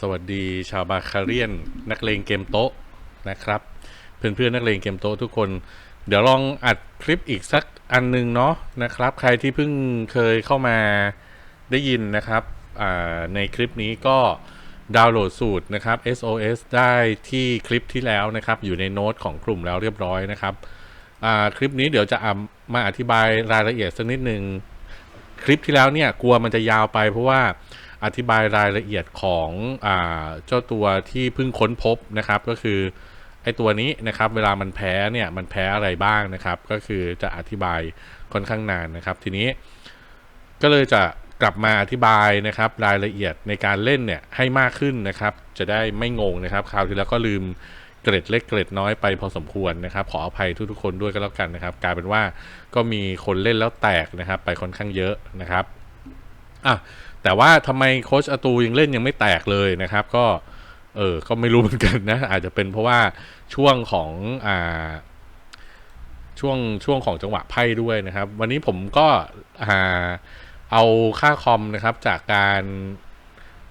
สวัสดีชาวบาคาเรียน นักเลงเกมโต๊ะนะครับ เพื่อนๆนักเลงเกมโต๊ะทุกคน เดี๋ยวลองอัดคลิปอีกสักอันหนึงเนาะนะครับ ใครที่เพิ่งเคยเข้ามาได้ยินนะครับในคลิปนี้ก็ดาวน์โหลดสูตรนะครับ SOS ได้ที่คลิปที่แล้วนะครับ อยู่ในโน้ตของกลุ่มแล้วเรียบร้อยนะครับคลิปนี้เดี๋ยวจะามาอธิบายรายละเอียดสักนิดหนึ่งคลิปที่แล้วเนี่ยกลัวมันจะยาวไปเพราะว่า อธิบายรายละเอียดของอาเจ้าตัวที่เพิ่งค้นพบนะครับ ก็คือไอตัวนี้นะครับ เวลามันแพ้เนี่ยมันแพ้อะไรบ้างนะครับ ก็คือจะอธิบายค่อนข้างนานนะครับ ทีนี้ก็เลยจะกลับมาอธิบายนะครับ รายละเอียดในการเล่นเนี่ยให้มากขึ้นนะครับ จะได้ไม่งงนะครับ คราวที่แล้วก็ลืมเกร็ดเล็กเกร็ดน้อยไปพอสมควรนะครับ ขออภัยทุกๆคนด้วยก็แล้วกันนะครับ กลายเป็นว่าก็มีคนเล่นแล้วแตกนะครับ ไปค่อนข้างเยอะนะครับอะ แต่ว่าทำไมโค้ชอาตูยังเล่นยังไม่แตกเลยนะครับ ก็เออก็ไม่รู้เหมือนกันนะ อาจจะเป็นเพราะว่าช่วงของอ่าช่วงช่วงของจังหวะไพ่ด้วยนะครับ วันนี้ผมก็อ่าเอาค่าคอมนะครับจากการ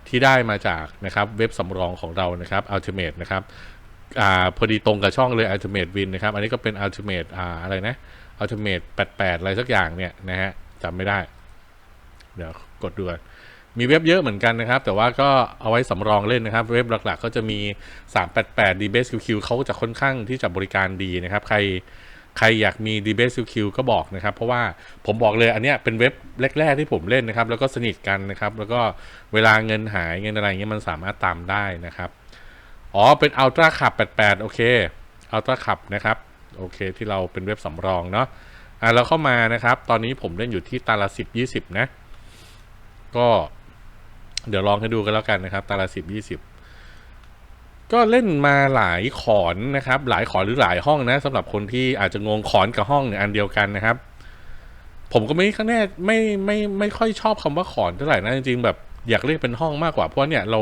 ที่ได้มาจากนะครับเว็บสำรองของเรานะครับ Ultimate นะครับอ่าพอดีตรงกับช่องเลย Ultimate Win นะครับ อันนี้ก็เป็น Ultimate อ่าอะไรนะ Ultimate 88 อะไรสักอย่างเนี่ยนะฮะจำไม่ได้ เดี๋ยวกดดูก่อน มีเว็บเยอะเหมือนกันนะครับ แต่ว่าก็เอาไว้สำรองเล่นนะครับ เว็บหลักๆ ก็จะมี 388 d b a s QQ เขาจะค่อนข้างที่จะบริการดีนะครับ ใครใครอยากมี d b a s QQ ก็บอกนะครับ เพราะว่าผมบอกเลยอันเนี้ยเป็นเว็บแรก ๆ ที่ผมเล่นนะครับ แล้วก็สนิทกันนะครับ แล้วก็เวลาเงินหายเงินอะไรเงี้ยมันสามารถตามได้นะครับ อ๋อเป็น Ultra Cup 88 โอเค Ultra Cup นะครับ โอเค ที่เราเป็นเว็บสำรองเนาะอะเราเข้ามานะครับ ตอนนี้ผมเล่นอยู่ที่ตาละสิบยี่สิบนะ ก็ เดี๋ยวลองให้ดูกันแล้วกันนะครับ ตาละสิบยี่สิบก็เล่นมาหลายขอนนะครับ หลายขอนหรือหลายห้องนะสำหรับคนที่อาจจะงงขอนกับห้องเนี่ยอันเดียวกันนะครับ ผมก็ไม่ข้างแน่ไม่ไม่ไม่ค่อยชอบคำว่าขอนเท่าไหร่นะจริงๆแบบอยากเรียกเป็นห้องมากกว่าเพราะเนี่ยเรา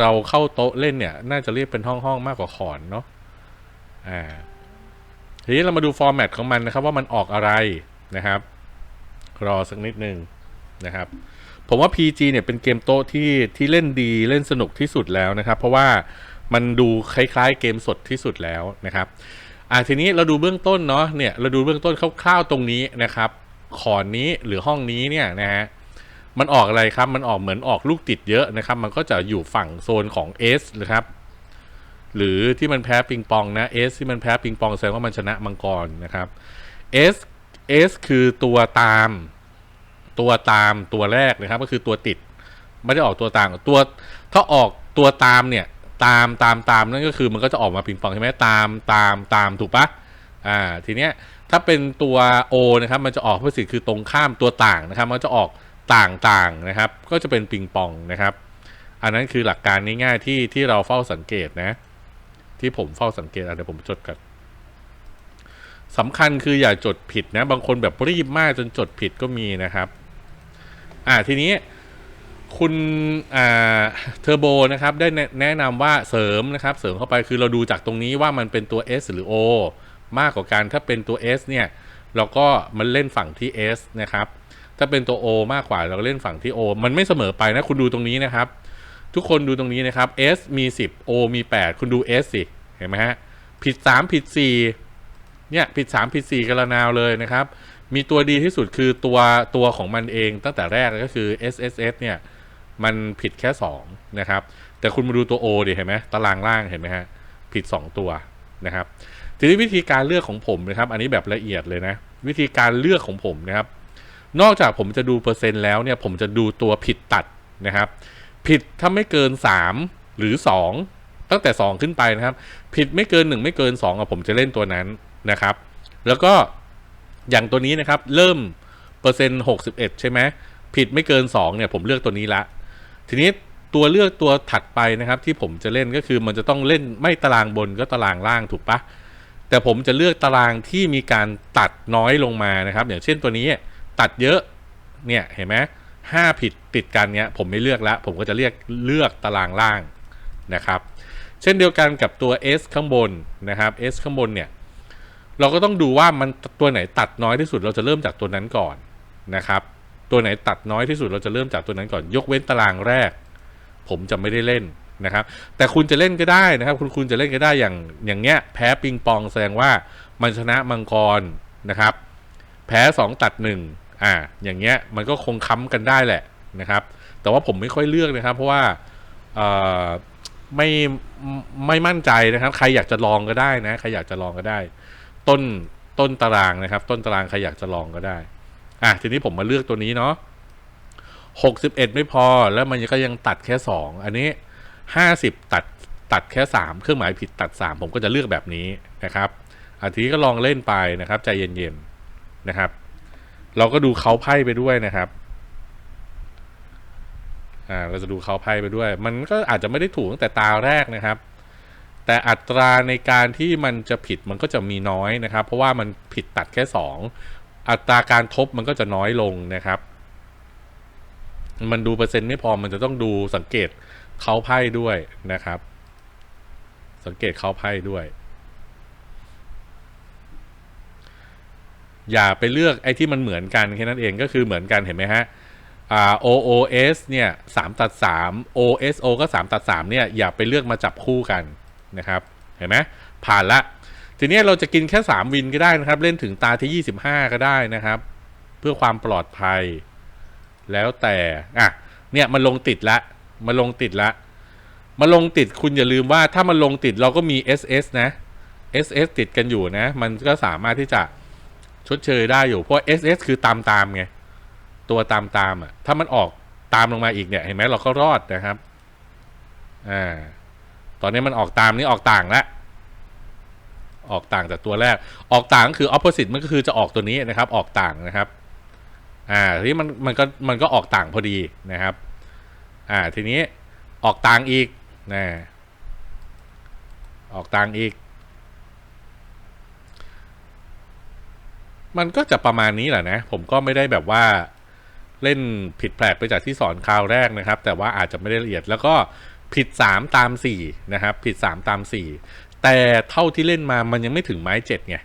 เราเข้าโต๊ะเล่นเนี่ย น่าจะเรียกเป็นห้องห้องมากกว่าขอนเนาะอ่าทีนี้เรามาดูฟอร์แมตของมันนะครับ ว่ามันออกอะไรนะครับ รอสักนิดนึงนะครับ ผมว่า PG เนี่ยเป็นเกมโต๊ะที่ที่เล่นดีเล่นสนุกที่สุดแล้วนะครับ เพราะว่ามันดูคล้ายๆ เกมสดที่สุดแล้วนะครับอ่าทีนี้เราดูเบื้องต้นเนาะเนี่ยเราดูเบื้องต้นคร่าวๆตรงนี้นะครับขอนนี้หรือห้องนี้เนี่ยนะฮะมันออกอะไรครับ มันออกเหมือนออกลูกติดเยอะนะครับ มันก็จะอยู่ฝั่งโซนของ S นะครับ หรือที่มันแพ้ปิงปองนะ S ที่มันแพ้ปิงปองแสดงว่ามันชนะมังกรนะครับ S S คือตัวตาม ตัวตามตัวแรกนะครับ ก็คือตัวติด ไม่ได้ออกตัวต่างตัว ถ้าออกตัวตามเนี่ย ตามตามตามนั่นก็คือมันก็จะออกมาปิงปองใช่ไหมตามตามตามถูกปะอ่าทีเนี้ยถ้าเป็นตัว O นะครับมันจะออกเพื่อสิคือตรงข้ามตัวต่างนะครับ มันจะออกต่างต่างนะครับ ก็จะเป็นปิงปองนะครับ อันนั้นคือหลักการง่ายๆที่ที่เราเฝ้าสังเกตนะ ที่ผมเฝ้าสังเกตอะเดี๋ยวผมจดกันสำคัญคืออย่าจดผิดนะ บางคนแบบรีบมากจนจดผิดก็มีนะครับ อ่าทีนี้คุณอ่าเทอร์โบนะครับได้แนะนำว่าเสริมนะครับ เสริมเข้าไปคือเราดูจากตรงนี้ว่ามันเป็นตัว S หรือ O มากกว่ากันถ้าเป็นตัว S เนี่ย เราก็มันเล่นฝั่งที่ S นะครับ ถ้าเป็นตัว O มากกว่าเราก็เล่นฝั่งที่ O มันไม่เสมอไปนะคุณดูตรงนี้นะครับ ทุกคนดูตรงนี้นะครับ S มี 10 O มี 8 คุณดู S สิเห็นไหมฮะผิด 3 ผิด 4เนี่ยผิด 3 ผิด 4กันละนาวเลยนะครับ มีตัวดีที่สุดคือตัวตัวของมันเองตั้งแต่แรกก็คือ S S S เนี่ย มันผิดแค่ 2 นะครับ แต่คุณมาดูตัว O ดิเห็นไหมตารางล่างเห็นไหมฮะ ผิด 2 ตัวนะครับ ทีนี้วิธีการเลือกของผมนะครับ อันนี้แบบละเอียดเลยนะ วิธีการเลือกของผมนะครับ นอกจากผมจะดูเปอร์เซ็นต์แล้วเนี่ย ผมจะดูตัวผิดตัดนะครับ ผิดถ้าไม่เกิน 3 หรือ 2 ตั้งแต่ 2 ขึ้นไปนะครับ ผิดไม่เกิน 1 ไม่เกิน2อะผมจะเล่นตัวนั้นนะครับ แล้วก็ อย่างตัวนี้นะครับ เริ่มเปอร์เซ็นต์61ใช่ไหมผิดไม่เกิน2เนี่ยผมเลือกตัวนี้ละ ทีนี้ตัวเลือกตัวถัดไปนะครับ ที่ผมจะเล่นก็คือมันจะต้องเล่นไม่ตารางบนก็ตารางล่างถูกปะแต่ผมจะเลือกตารางที่มีการตัดน้อยลงมานะครับ อย่างเช่นตัวนี้ตัดเยอะเนี่ยเห็นไหมห้าผิดติดกันเนี้ยผมไม่เลือกแล้วผมก็จะเรียกเลือกตารางล่างนะครับ เช่นเดียวกันกับตัว S ข้างบนนะครับ S ข้างบนเนี่ย เราก็ต้องดูว่ามันตัวไหนตัดน้อยที่สุดเราจะเริ่มจากตัวนั้นก่อนนะครับ ตัวไหนตัดน้อยที่สุดเราจะเริ่มจากตัวนั้นก่อน ยกเว้นตารางแรก ผมจะไม่ได้เล่นนะครับ แต่คุณจะเล่นก็ได้นะครับ คุณคุณจะเล่นก็ได้อย่างอย่างเงี้ย แพ้ปิงปองแสดงว่ามันชนะมังกรนะครับ แพ้สองตัดหนึ่งอ่า อย่างเงี้ยมันก็คงค้ำกันได้แหละนะครับ แต่ว่าผมไม่ค่อยเลือกนะครับ เพราะว่าไม่ไม่มั่นใจนะครับ ใครอยากจะลองก็ได้นะ ใครอยากจะลองก็ได้ ต้นต้นตารางนะครับ ต้นตารางใครอยากจะลองก็ได้ อะทีนี้ผมมาเลือกตัวนี้เนาะหกสิบเอ็ดไม่พอแล้วมันก็ยังตัดแค่สองอันนี้ห้าสิบตัดตัดแค่สามเครื่องหมายผิดตัดสามผมก็จะเลือกแบบนี้นะครับอาทีนี้ก็ลองเล่นไปนะครับ ใจเย็นๆนะครับ เราก็ดูเขาไพ่ไปด้วยนะครับอ่าเราจะดูเขาไพ่ไปด้วย มันก็อาจจะไม่ได้ถูกตั้งแต่ตาแรกนะครับ แต่อัตราในการที่มันจะผิดมันก็จะมีน้อยนะครับ เพราะว่ามันผิดตัดแค่สองอัตราการทบมันก็จะน้อยลงนะครับ มันดูเปอร์เซ็นต์ไม่พอมันจะต้องดูสังเกตเขาไพ่ด้วยนะครับ สังเกตเขาไพ่ด้วย อย่าไปเลือกไอ้ที่มันเหมือนกันแค่นั้นเองก็คือเหมือนกันเห็นไหมฮะอ่า OOS เนี่ยสามตัดสาม OSO ก็สามตัดสามเนี่ยอย่าไปเลือกมาจับคู่กัน นะครับเห็นไหมผ่านละ ทีนี้เราจะกินแค่สามวินก็ได้นะครับ เล่นถึงตาที่ยี่สิบห้าก็ได้นะครับ เพื่อความปลอดภัย แล้วแต่อะเนี่ยมันลงติดละมันลงติดละมันลงติดคุณอย่าลืมว่าถ้ามันลงติดเราก็มี SS นะ SS ติดกันอยู่นะ มันก็สามารถที่จะชดเชยได้อยู่ เพราะ SS คือตามตามไง ตัวตามตามอะ ถ้ามันออกตามลงมาอีกเนี่ย เห็นไหมเราก็รอดนะครับ อ่า ตอนนี้มันออกตามนี่ออกต่างแล้วออกต่างจากตัวแรก ออกต่างก็คือ opposite มันก็คือจะออกตัวนี้นะครับ ออกต่างนะครับ อ่า ทีนี้มันมันก็มันก็ออกต่างพอดีนะครับ อ่า ทีนี้ออกต่างอีกนะออกต่างอีก มันก็จะประมาณนี้แหละนะ ผมก็ไม่ได้แบบว่าเล่นผิดแปลกไปจากที่สอนคราวแรกนะครับ แต่ว่าอาจจะไม่ได้ละเอียด แล้วก็ ผิด 3 ตาม 4 นะครับ ผิด 3 ตาม 4 แต่เท่าที่เล่นมามันยังไม่ถึงไม้7ไง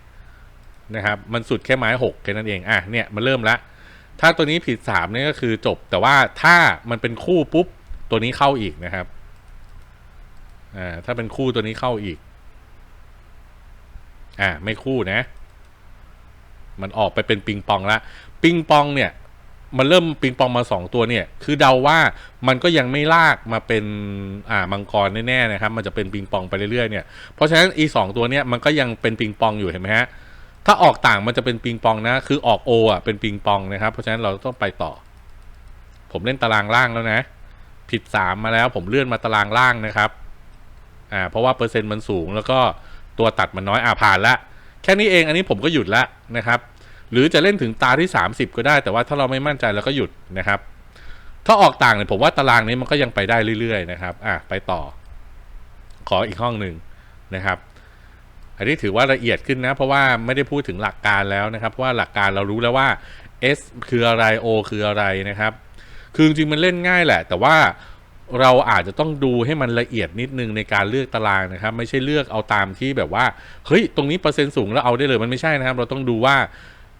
นะครับมันสุดแค่ไม้6แค่นั้นเองอะเนี่ยมันเริ่มละถ้าตัวนี้ผิด3เนี่ยก็คือจบ แต่ว่าถ้ามันเป็นคู่ปุ๊บตัวนี้เข้าอีกนะครับอ่าถ้าเป็นคู่ตัวนี้เข้าอีกอ่าไม่คู่นะ มันออกไปเป็นปิงปองละปิงปองเนี่ย มันเริ่มปิงปองมาสองตัวเนี่ย คือเดาว่ามันก็ยังไม่ลากมาเป็นอ่ามังกรแน่ๆนะครับ มันจะเป็นปิงปองไปเรื่อยๆเนี่ยเพราะฉะนั้นอีสองตัวเนี่ยมันก็ยังเป็นปิงปองอยู่เห็นไหมฮะถ้าออกต่างมันจะเป็นปิงปองนะ คือออกโออะเป็นปิงปองนะครับ เพราะฉะนั้นเราต้องไปต่อ ผมเล่นตารางล่างแล้วนะ ผิดสามมาแล้วผมเลื่อนมาตารางล่างนะครับอ่าเพราะว่าเปอร์เซ็นต์มันสูงแล้วก็ตัวตัดมันน้อยอ่าผ่านละแค่นี้เองอันนี้ผมก็หยุดละนะครับ หรือจะเล่นถึงตาที่ 30 ก็ได้ แต่ว่าถ้าเราไม่มั่นใจเราก็หยุดนะครับ ถ้าออกต่างเนี่ยผมว่าตารางนี้มันก็ยังไปได้เรื่อยๆนะครับอะไปต่อ ขออีกห้องหนึ่งนะครับ อันนี้ถือว่าละเอียดขึ้นนะ เพราะว่าไม่ได้พูดถึงหลักการแล้วนะครับเพราะว่าหลักการเรารู้แล้วว่า S คืออะไร O คืออะไรนะครับ คือจริงมันเล่นง่ายแหละ แต่ว่าเราอาจจะต้องดูให้มันละเอียดนิดนึงในการเลือกตารางนะครับ ไม่ใช่เลือกเอาตามที่แบบว่า เฮ้ย ตรงนี้เปอร์เซ็นต์สูงแล้วเอาได้เลยมันไม่ใช่นะครับ เราต้องดูว่า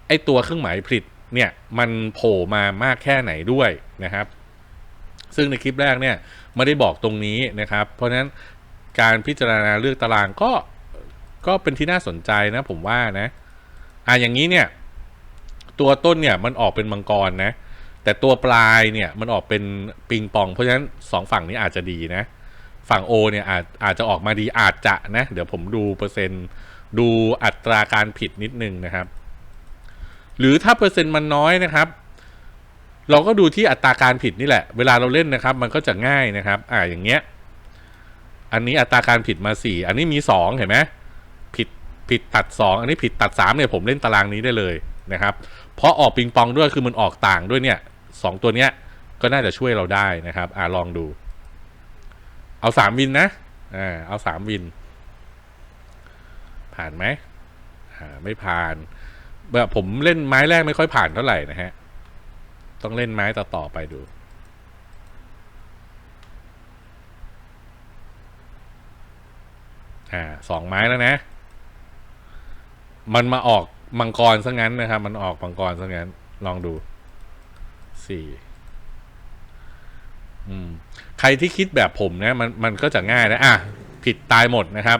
ไอตัวเครื่องหมายผลิตเนี่ยมันโผล่มามากแค่ไหนด้วยนะครับ ซึ่งในคลิปแรกเนี่ยไม่ได้บอกตรงนี้นะครับ เพราะฉะนั้นการพิจารณาเลือกตารางก็ก็เป็นที่น่าสนใจนะผมว่านะอะอย่างนี้เนี่ยตัวต้นเนี่ยมันออกเป็นมังกรนะแต่ตัวปลายเนี่ยมันออกเป็นปิงปอง เพราะฉะนั้นสองฝั่งนี้อาจจะดีนะ ฝั่ง O เนี่ยอาจอาจจะออกมาดีอาจจะนะ เดี๋ยวผมดูเปอร์เซ็นต์ดูอัตราการผิดนิดนึงนะครับ หรือถ้าเปอร์เซ็นต์มันน้อยนะครับ เราก็ดูที่อัตราการผิดนี่แหละ เวลาเราเล่นนะครับ มันก็จะง่ายนะครับ อ่าอย่างเงี้ย อันนี้อัตราการผิดมาสี่อันนี้มีสองเห็นไหมผิดผิดตัดสองอันนี้ผิดตัดสามเนี่ยผมเล่นตารางนี้ได้เลยนะครับ เพราะออกปิงปองด้วยคือมันออกต่างด้วยเนี่ยสองตัวเนี้ยก็น่าจะช่วยเราได้นะครับ อ่าลองดู เอาสามวินนะอ่าเอาสามวิน ผ่านไหมอ่าไม่ผ่าน แบบผมเล่นไม้แรกไม่ค่อยผ่านเท่าไหร่นะฮะ ต้องเล่นไม้ต่อต่อๆไปดู อ่าสองไม้แล้วนะ มันมาออกมังกรซะงั้นนะครับ มันออกมังกรซะงั้น ลองดูสี่อืมใครที่คิดแบบผมนะมันมันก็จะง่ายนะอะผิดตายหมดนะครับ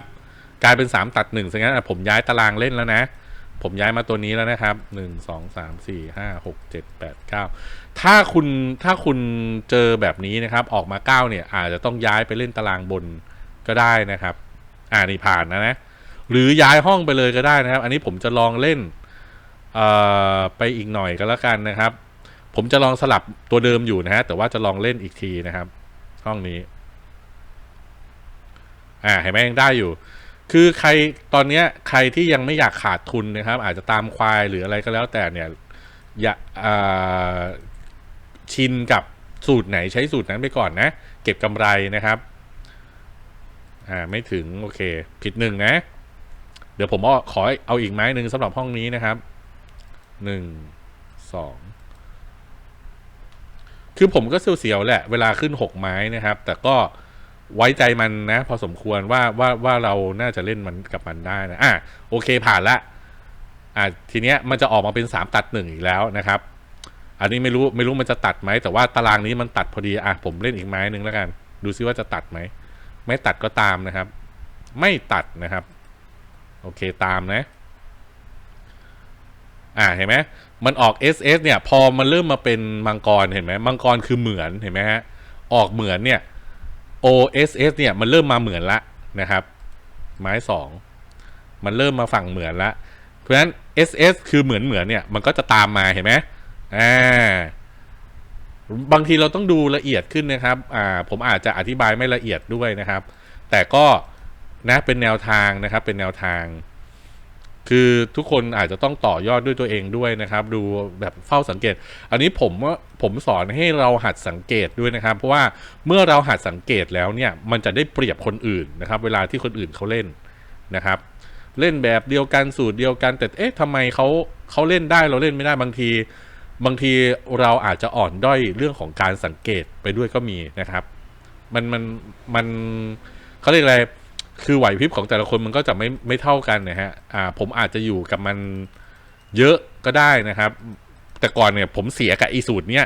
กลายเป็นสามตัดหนึ่งซะงั้นผมย้ายตารางเล่นแล้วนะ ผมย้ายมาตัวนี้แล้วนะครับ หนึ่ง สอง สาม สี่ ห้า หก เจ็ด แปด เก้า ถ้าคุณ ถ้าคุณเจอแบบนี้นะครับ ออกมาเก้าเนี่ย อาจจะต้องย้ายไปเล่นตารางบนก็ได้นะครับ อ่านี่ผ่านนะนะ หรือย้ายห้องไปเลยก็ได้นะครับ อันนี้ผมจะลองเล่น เอ่อ ไปอีกหน่อยก็แล้วกันนะครับ ผมจะลองสลับตัวเดิมอยู่นะฮะ แต่ว่าจะลองเล่นอีกทีนะครับ ห้องนี้ อ่า เห็นไหมยังได้อยู่ คือใครตอนเนี้ยใครที่ยังไม่อยากขาดทุนนะครับ อาจจะตามควายหรืออะไรก็แล้วแต่เนี่ยอย่าชินกับสูตรไหนใช้สูตรนั้นไปก่อนนะ เก็บกำไรนะครับอ่าไม่ถึง โอเค ผิดหนึ่งนะ เดี๋ยวผมเอาขอเอาอีกไม้หนึ่งสำหรับห้องนี้นะครับหนึ่งสองคือผมก็เสียวๆแหละ เวลาขึ้นหกไม้นะครับ แต่ก็ ไว้ใจมันนะ พอสมควรว่าว่าว่าเราน่าจะเล่นมันกับมันได้นะอะโอเคผ่านละอะทีเนี้ยมันจะออกมาเป็นสามตัดหนึ่งอีกแล้วนะครับ อันนี้ไม่รู้ไม่รู้มันจะตัดไหมแต่ว่าตารางนี้มันตัดพอดีอะผมเล่นอีกไม้หนึ่งแล้วกัน ดูซิว่าจะตัดไหมไม่ตัดก็ตามนะครับ ไม่ตัดนะครับ โอเคตามนะ อ่าเห็นไหมมันออก SS เนี่ย พอมันเริ่มมาเป็นมังกรเห็นไหมมังกรคือเหมือนเห็นไหมฮะออกเหมือนเนี่ย OSS เนี่ยมันเริ่มมาเหมือนละนะครับ ไม้สองมันเริ่มมาฝั่งเหมือนละเพราะฉะนั้น SS คือเหมือนเหมือนเนี่ยมันก็จะตามมาเห็นไหมอ่าบางทีเราต้องดูละเอียดขึ้นนะครับอ่าผมอาจจะอธิบายไม่ละเอียดด้วยนะครับ แต่ก็นะเป็นแนวทางนะครับเป็นแนวทาง คือทุกคนอาจจะต้องต่อยอดด้วยตัวเองด้วยนะครับ ดูแบบเฝ้าสังเกต อันนี้ผมว่าผมสอนให้เราหัดสังเกตด้วยนะครับ เพราะว่าเมื่อเราหัดสังเกตแล้วเนี่ยมันจะได้เปรียบคนอื่นนะครับ เวลาที่คนอื่นเขาเล่นนะครับ เล่นแบบเดียวกันสูตรเดียวกัน แต่เอ๊ะทำไมเขาเขาเล่นได้เราเล่นไม่ได้บางที บางทีเราอาจจะอ่อนด้อยเรื่องของการสังเกตไปด้วยก็มีนะครับ มันมันมันเขาเรียกอะไร คือไหวพริบของแต่ละคนมันก็จะไม่ไม่เท่ากันนะฮะอ่าผมอาจจะอยู่กับมันเยอะก็ได้นะครับ แต่ก่อนเนี่ยผมเสียกับอีสูตรเนี้ย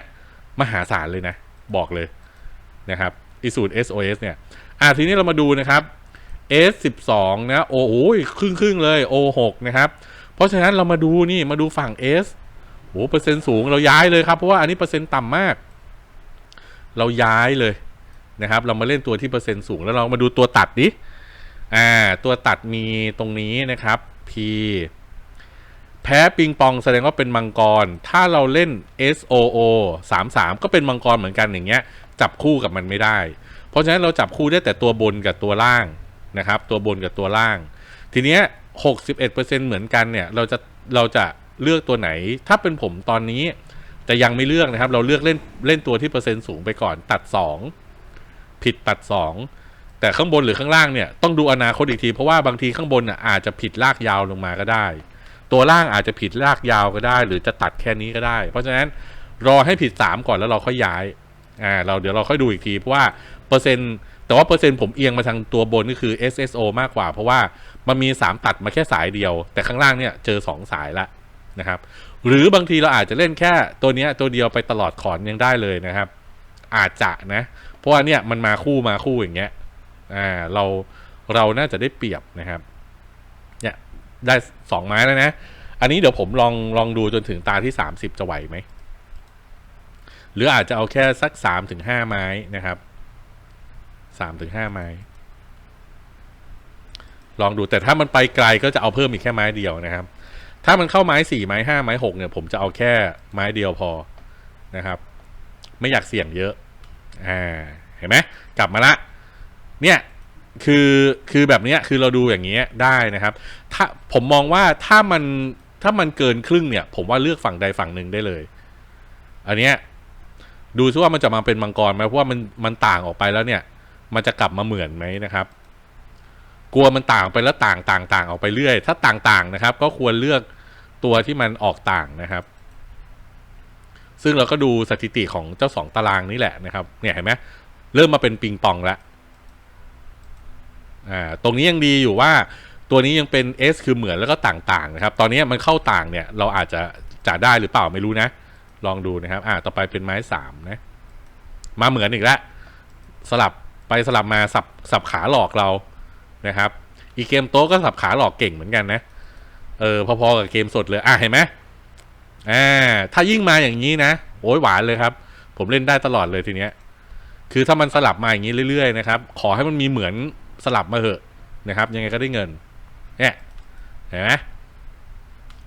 มหาศาลเลยนะ บอกเลยนะครับอีสูตร SOS เนี่ยอ่าทีนี้เรามาดูนะครับ S12 นะโอ้โหครึ่งครึ่งเลย O6 นะครับ เพราะฉะนั้นเรามาดูนี่มาดูฝั่ง S โอ้เปอร์เซ็นต์สูงเราย้ายเลยครับ เพราะว่าอันนี้เปอร์เซ็นต์ต่ำมาก เราย้ายเลยนะครับ เรามาเล่นตัวที่เปอร์เซ็นต์สูงแล้วเรามาดูตัวตัดดิ อ่าตัวตัดมีตรงนี้นะครับ P แพ้ปิงปองแสดงว่าเป็นมังกร ถ้าเราเล่น S O O 3 3 ก็เป็นมังกรเหมือนกันอย่างเงี้ย จับคู่กับมันไม่ได้ เพราะฉะนั้นเราจับคู่ได้แต่ตัวบนกับตัวล่างนะครับ ตัวบนกับตัวล่าง ทีเนี้ย61%เหมือนกันเนี่ย เราจะเราจะเลือกตัวไหน ถ้าเป็นผมตอนนี้จะยังไม่เลือกนะครับ เราเลือกเล่นเล่นตัวที่เปอร์เซ็นต์สูงไปก่อนตัด 2 ผิดตัด 2 แต่ข้างบนหรือข้างล่างเนี่ยต้องดูอนาคตอีกที เพราะว่าบางทีข้างบนอะอาจจะผิดลากยาวลงมาก็ได้ ตัวล่างอาจจะผิดลากยาวก็ได้ หรือจะตัดแค่นี้ก็ได้ เพราะฉะนั้นรอให้ผิด 3 ก่อนแล้วเราค่อยย้ายอ่าเราเดี๋ยวเราค่อยดูอีกทีเพราะว่าเปอร์เซ็นต์แต่ว่าเปอร์เซ็นต์ผมเอียงมาทางตัวบนก็คือ SSO มากกว่า เพราะว่ามันมี 3 ตัดมาแค่สายเดียว แต่ข้างล่างเนี่ยเจอ 2 สายละนะครับ หรือบางทีเราอาจจะเล่นแค่ตัวนี้ตัวเดียวไปตลอดขอนยังได้เลยนะครับ อาจจะนะ เพราะว่าเนี่ยมันมาคู่มาคู่อย่างเงี้ย อ่าเราเราน่าจะได้เปรียบนะครับเนี่ยได้สองไม้แล้วนะ อันนี้เดี๋ยวผมลองลองดูจนถึงตาที่สามสิบจะไหวไหม หรืออาจจะเอาแค่สักสามถึงห้าไม้นะครับสามถึงห้าไม้ ลองดูแต่ถ้ามันไปไกลก็จะเอาเพิ่มอีกแค่ไม้เดียวนะครับ ถ้ามันเข้าไม้สี่ไม้ห้าไม้หกเนี่ยผมจะเอาแค่ไม้เดียวพอนะครับ ไม่อยากเสี่ยงเยอะ อ่า เห็นไหมกลับมาละ เนี่ยคือคือแบบเนี้ยคือเราดูอย่างเงี้ยได้นะครับ ถ้าผมมองว่าถ้ามันถ้ามันเกินครึ่งเนี่ย ผมว่าเลือกฝั่งใดฝั่งหนึ่งได้เลย อันเนี้ยดูซิว่ามันจะมาเป็นมังกรไหมเพราะว่ามันมันต่างออกไปแล้วเนี่ย มันจะกลับมาเหมือนไหมนะครับ กลัวมันต่างไปแล้วต่างต่างต่างออกไปเรื่อย ถ้าต่างต่างนะครับ ก็ควรเลือกตัวที่มันออกต่างนะครับ ซึ่งเราก็ดูสถิติของเจ้าสองตารางนี้แหละนะครับ เนี่ยเห็นไหมเริ่มมาเป็นปิงปองแล้ว อ่าตรงนี้ยังดีอยู่ว่าตัวนี้ยังเป็น S คือเหมือนแล้วก็ต่างๆนะครับ ตอนนี้มันเข้าต่างเนี่ย เราอาจจะจะได้หรือเปล่าไม่รู้นะ ลองดูนะครับ อ่า ต่อไปเป็นไม้สามนะ มาเหมือนอีกแล้วสลับไปสลับมาสับสับขาหลอกเรานะครับ อีเกมโต๊ะก็สับขาหลอกเก่งเหมือนกันนะ เออ พอๆกับเกมสดเลย อะเห็นไหมอ่า ถ้ายิ่งมาอย่างนี้นะ โอ้ยหวานเลยครับ ผมเล่นได้ตลอดเลยทีเนี้ย คือถ้ามันสลับมาอย่างนี้เรื่อยๆนะครับ ขอให้มันมีเหมือน สลับมาเหอะนะครับ ยังไงก็ได้เงินเนี่ยเห็นไหม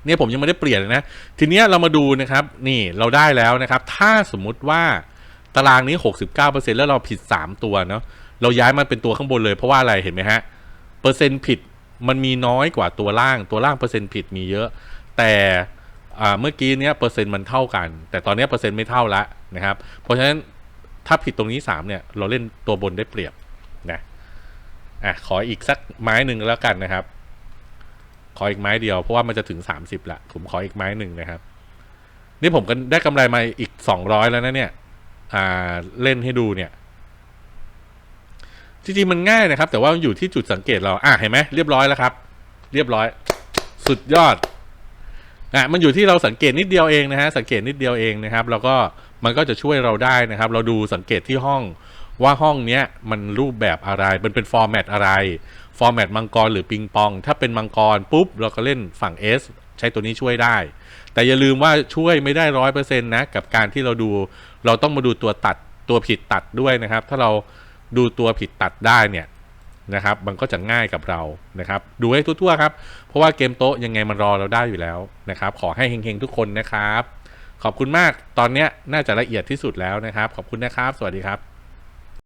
เนี่ยผมยังไม่ได้เปลี่ยนเลยนะ ทีเนี้ยเรามาดูนะครับ นี่เราได้แล้วนะครับ ถ้าสมมุติว่าตารางนี้ 69%แล้วเราผิด 3 ตัวเนาะเราย้ายมาเป็นตัวข้างบนเลยเพราะว่าอะไรเห็นไหมฮะเปอร์เซ็นต์ผิดมันมีน้อยกว่าตัวล่างตัวล่างเปอร์เซ็นต์ผิดมีเยอะ แต่เมื่อกี้เนี้ยเปอร์เซ็นต์มันเท่ากัน แต่ตอนนี้เปอร์เซ็นต์ไม่เท่าละนะครับ เพราะฉะนั้นถ้าผิดตรงนี้ 3 เนี่ย เราเล่นตัวบนได้เปรียบนะ อะขออีกสักไม้หนึ่งแล้วกันนะครับ ขออีกไม้เดียวเพราะว่ามันจะถึง30ละผมขออีกไม้หนึ่งนะครับ นี่ผมก็ได้กำไรมาอีก200แล้วนะเนี่ย อ่าเล่นให้ดูเนี่ยจริงๆมันง่ายนะครับ แต่ว่าอยู่ที่จุดสังเกตเราอะเห็นไหมเรียบร้อยแล้วครับ เรียบร้อย สุดยอดอะมันอยู่ที่เราสังเกตนิดเดียวเองนะฮะสังเกตนิดเดียวเองนะครับ แล้วก็ มันก็จะช่วยเราได้นะครับ เราดูสังเกตที่ห้องว่าห้องเนี้ยมันรูปแบบอะไร มันเป็นฟอร์แมตอะไร ฟอร์แมตมังกรหรือปิงปอง ถ้าเป็นมังกรปุ๊บ เราก็เล่นฝั่ง S ใช้ตัวนี้ช่วยได้ แต่อย่าลืมว่าช่วยไม่ได้ร้อยเปอร์เซ็นต์นะ กับการที่เราดู เราต้องมาดูตัวตัดตัวผิดตัดด้วยนะครับ ถ้าเราดูตัวผิดตัดได้เนี่ยนะครับ มันก็จะง่ายกับเรานะครับ ดูให้ทั่วๆครับ เพราะว่าเกมโต๊ะยังไงมันรอเราได้อยู่แล้วนะครับ ขอให้เฮงๆทุกคนนะครับ ขอบคุณมากตอนเนี้ยน่าจะละเอียดที่สุดแล้วนะครับ ขอบคุณนะครับ สวัสดีครับ